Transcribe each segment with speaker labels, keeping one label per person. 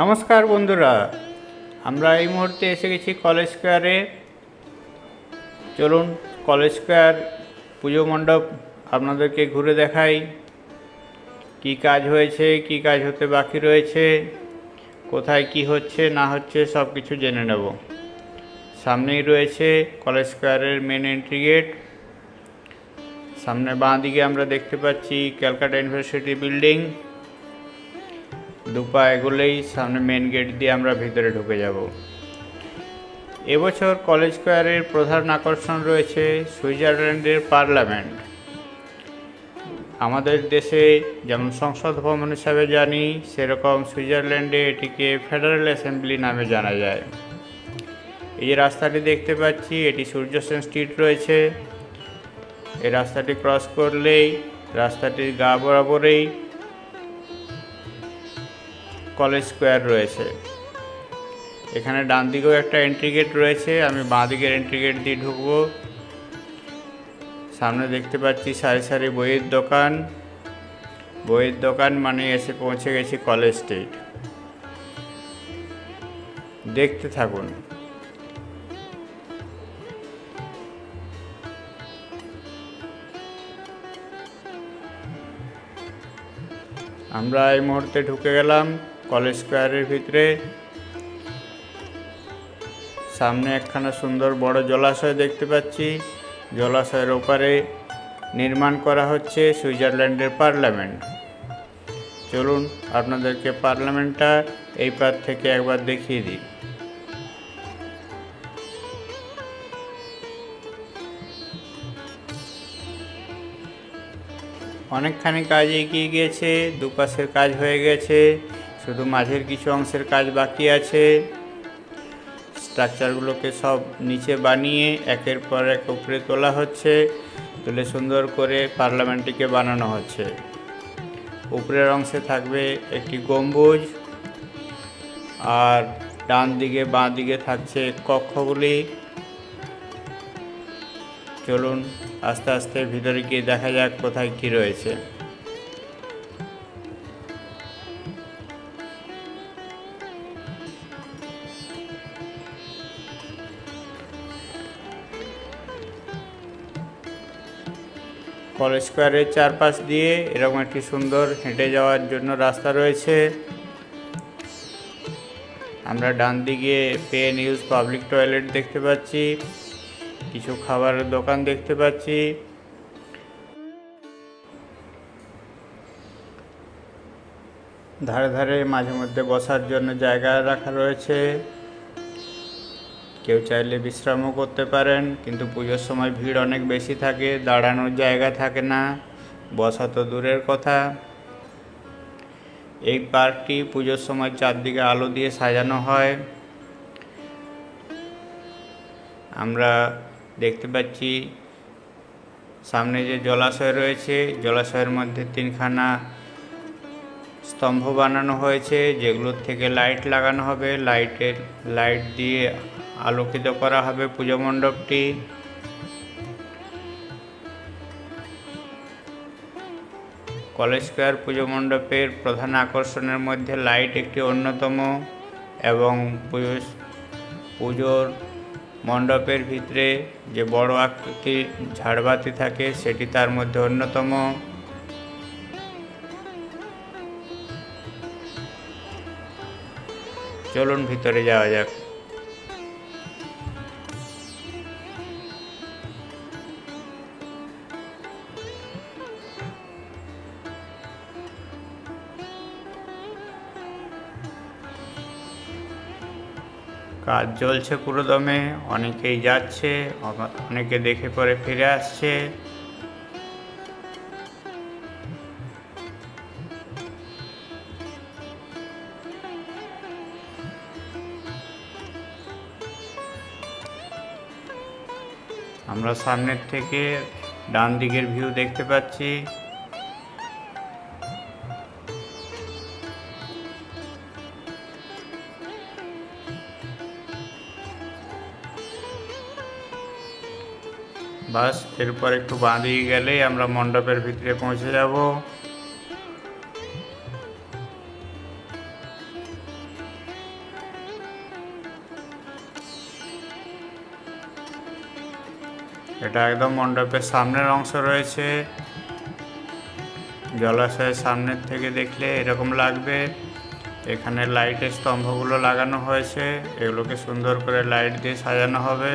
Speaker 1: নমস্কার বন্ধুরা, আমরা এই মুহূর্তে এসে গেছি কলেজ স্কোয়ারে। চলুন কলেজ স্কোয়ার পুজো মণ্ডপ আপনাদেরকে ঘুরে দেখাই। কি কাজ হয়েছে, কি কাজ হতে বাকি রয়েছে, কোথায় কি হচ্ছে, না হচ্ছে সব কিছু জেনে নেব। সামনেই রয়েছে কলেজ স্কোয়ারের মেন এন্ট্রি গেট সামনে বাঁ দিকে আমরা দেখতে পাচ্ছি ক্যালকাটা ইউনিভার্সিটি বিল্ডিং। দুপা এগোলেই সামনে মেন গেট দিয়ে আমরা ভিতরে ঢুকে যাব। এবছর কলেজ স্কোয়ারের প্রধান আকর্ষণ রয়েছে সুইজারল্যান্ডের পার্লামেন্ট আমাদের দেশে যেমন সংসদ ভবন হিসাবে জানি, সেরকম সুইজারল্যান্ডে এটিকে ফেডারেল অ্যাসেম্বলি নামে জানা যায়। এই যে রাস্তাটি দেখতে পাচ্ছি, এটি সূর্য সেন স্ট্রিট রয়েছে। এই রাস্তাটি ক্রস করলেই রাস্তাটির গা বরাবরেই কলেজ স্কোয়ার রয়েছে। এখানে ডান দিকেও একটা এন্ট্রি গেট রয়েছে, আমি বাঁ দিকের এন্ট্রি গেট দিয়ে ঢুকবো। সামনে দেখতে পাচ্ছি সারি সারি বইয়ের দোকান। বইয়ের দোকান মানে এসে পৌঁছে গেছি কলেজ স্ট্রিট দেখতে থাকুন। আমরা এই মুহূর্তে ঢুকে গেলাম। কলেজ স্কোয়ারের ভিতরে। সামনে একখানা সুন্দর বড় জলাশয় দেখতে পাচ্ছি। জলাশয়ের ওপারে নির্মাণ করা হচ্ছে সুইজারল্যান্ডের পার্লামেন্ট। চলুন আপনাদেরকে পার্লামেন্টটা এই পার থেকে একবার দেখিয়ে দিই। অনেকখানি কাজ এগিয়ে গিয়েছে, দুপাশের কাজ হয়ে গেছে। শুধু মাঝের কিছু অংশের কাজ বাকি আছে। স্ট্রাকচারগুলোকে সব নিচে বানিয়ে একের পর এক উপরে তোলা হচ্ছে, তুলে সুন্দর করে পার্লামেন্টটিকে বানানো হচ্ছে। উপরের অংশে থাকবে একটি গম্বুজ, আর ডান দিকে বাঁ দিকে থাকছে কক্ষগুলি। চলুন আস্তে আস্তে ভিতরে গিয়ে দেখা যাক কোথায় কী রয়েছে। কলেজ স্কোয়ারের চারপাশ দিয়ে এরকম একটি সুন্দর হেঁটে যাওয়ার জন্য রাস্তা রয়েছে। আমরা ডান দিকে পে নিউজ পাবলিক টয়লেট দেখতে পাচ্ছি, কিছু খাবারের দোকান দেখতে পাচ্ছি। ধারে ধারে মাঝে মধ্যে বসার জন্য জায়গা রাখা রয়েছে। কেউ চাইলে বিশ্রামও করতে পারেন, কিন্তু পুজোর সময় ভিড় অনেক বেশি থাকে, দাঁড়ানোর জায়গা থাকে না, বসা তো দূরের কথা। এই পার্কটি পুজোর সময় চারদিকে আলো দিয়ে সাজানো হয়। আমরা দেখতে পাচ্ছি সামনে যে জলাশয় রয়েছে, জলাশয়ের মধ্যে তিনখানা স্তম্ভ বানানো হয়েছে, যেগুলোর থেকে লাইট লাগানো হবে। লাইটের, লাইট দিয়ে আলোকিত করা হবে পুজো মণ্ডপটি। কলেজ স্কোয়ার পুজো মণ্ডপের প্রধান আকর্ষণের মধ্যে লাইট একটি অন্যতম এবং পুজো পুজোর মণ্ডপের ভিতরে যে বড় আকৃতির ঝাড়বাতি থাকে, সেটি তার মধ্যে অন্যতম। চলুন ভিতরে যাওয়া যাক। কাজ চলছে পুরো দমে অনেকেই যাচ্ছে অনেকে দেখে পরে ফিরে আসছে। আমরা সামনের থেকে ডান দিকের ভিউ দেখতে পাচ্ছি। বাস, এরপর একটু বাঁধিয়ে গেলে গেলেই আমরা মণ্ডপের ভিতরে পৌঁছে যাব। এটা একদম মণ্ডপের সামনের অংশ রয়েছে। জলাশয়ের সামনের থেকে দেখলে এরকম লাগবে। এখানে লাইটের স্তম্ভগুলো লাগানো হয়েছে। এগুলোকে সুন্দর করে লাইট দিয়ে সাজানো হবে।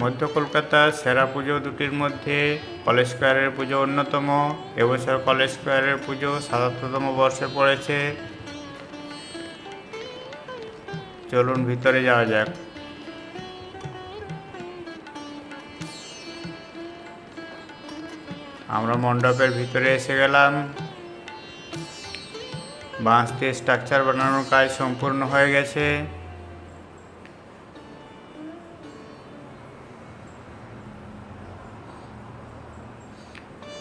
Speaker 1: মধ্য কলকাতার সেরা পুজো দুটির মধ্যে কলেজ স্কোয়ারের পুজো অন্যতম, এবছর কলেজ স্কোয়ারের পুজো সাতাত্তরতম বর্ষে পড়েছে। চলুন ভিতরে যাওয়া যাক। আমরা মণ্ডপের ভিতরে এসে গেলাম। বাঁশ দিয়ে স্ট্রাকচার বানানোর কাজ সম্পূর্ণ হয়ে গেছে।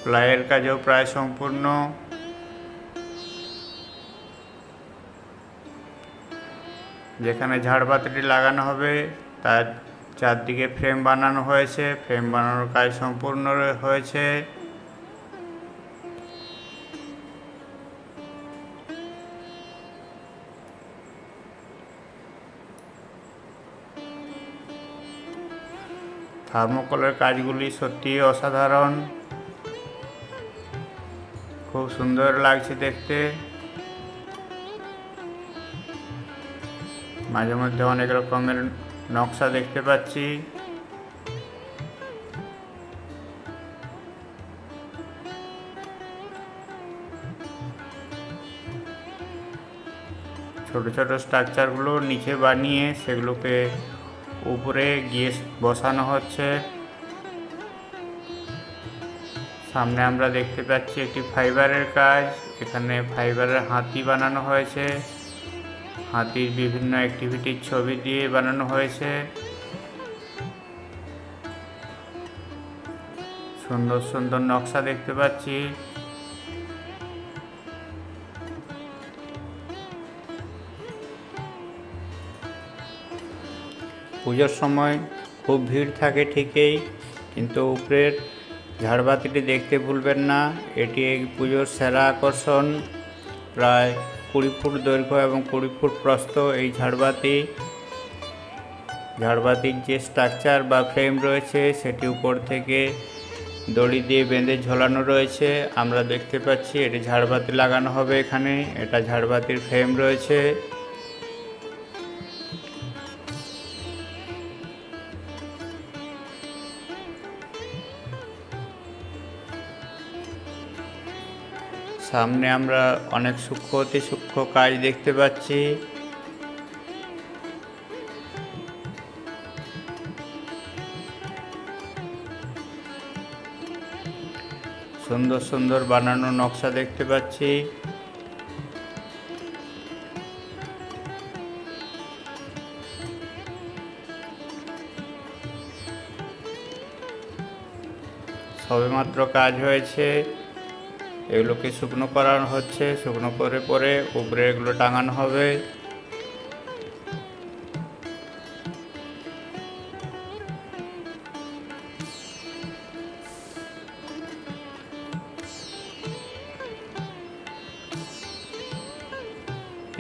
Speaker 1: প্লাইয়ের কাজও প্রায় সম্পূর্ণ। যেখানে ঝাড়বাতিটি লাগানো হবে, তার চারদিকে ফ্রেম বানানো হয়েছে। ফ্রেম বানানোর কাজ সম্পূর্ণ হয়েছে। থার্মোকলের কাজগুলি সত্যি অসাধারণ। খুব সুন্দর লাগছে দেখতে। মাঝে মধ্যে অনেক রকমের নকশা দেখতে পাচ্ছি। ছোট ছোট স্ট্রাকচারগুলো নিচে বানিয়ে সেগুলোকে উপরে গিয়ে বসানো হচ্ছে। সামনে আমরা দেখতে পাচ্ছি একটি ফাইবারের কাজ। এখানে ফাইবারের হাতি বানানো হয়েছে। হাতির বিভিন্ন অ্যাক্টিভিটির ছবি দিয়ে বানানো হয়েছে। সুন্দর সুন্দর নকশা দেখতে পাচ্ছি। পুজোর সময় খুব ভিড় থাকে ঠিকই, কিন্তু উপরের ঝাড়বাতিটি দেখতে ভুলবেন না। এটি এই পুজোর সেরা আকর্ষণ। প্রায় কুড়ি ফুট দৈর্ঘ্য এবং কুড়ি ফুট প্রস্থ এই ঝাড়বাতি। ঝাড়বাতির যে স্ট্রাকচার বা ফ্রেম রয়েছে, সেটি উপর থেকে দড়ি দিয়ে বেঁধে ঝোলানো রয়েছে। আমরা দেখতে পাচ্ছি এটি ঝাড়বাতি লাগানো হবে এখানে। এটা ঝাড়বাতির ফ্রেম রয়েছে। সামনে আমরা অনেক সূক্ষ্ম অতি সূক্ষ্ম কাজ দেখতে পাচ্ছি। সুন্দর সুন্দর বানানো নকশা দেখতে পাচ্ছি। সবেমাত্র কাজ হয়েছে। এগুলোকে শুকনো করানো হচ্ছে। শুকনো করে পরে উপরে এগুলো টাঙানো হবে।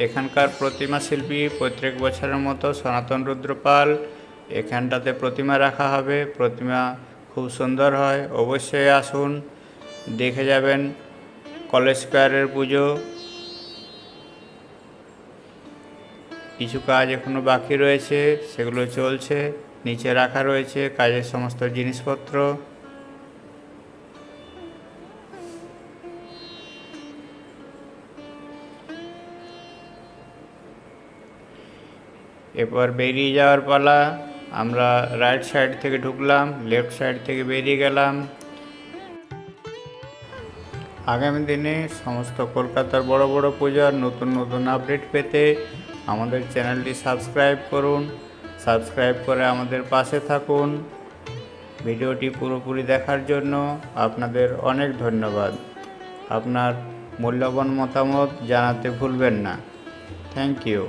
Speaker 1: এখানকার প্রতিমা শিল্পী প্রত্যেক বছরের মতো সনাতন রুদ্রপাল, এখানটাতে প্রতিমা রাখা হবে। প্রতিমা খুব সুন্দর হয়। অবশ্যই আসুন, দেখে যাবেন। কলেজ স্কোয়ারের পুজো। কিছু কাজ এখনও বাকি রয়েছে, সেগুলো চলছে, নিচে রাখা রয়েছে কাজের সমস্ত জিনিসপত্র। এরপর বেরিয়ে যাওয়ার পালা, আমরা রাইট সাইড থেকে ঢুকলাম লেফট সাইড থেকে বেরিয়ে গেলাম। আগামী দিনে সমস্ত কলকাতার বড় বড় পূজার নতুন নতুন আপডেট পেতে আমাদের চ্যানেলটি সাবস্ক্রাইব করুন, সাবস্ক্রাইব করে আমাদের পাশে থাকুন। ভিডিওটি পুরোপুরি দেখার জন্য আপনাদের অনেক ধন্যবাদ। আপনার মূল্যবান মতামত জানাতে ভুলবেন না। Thank you.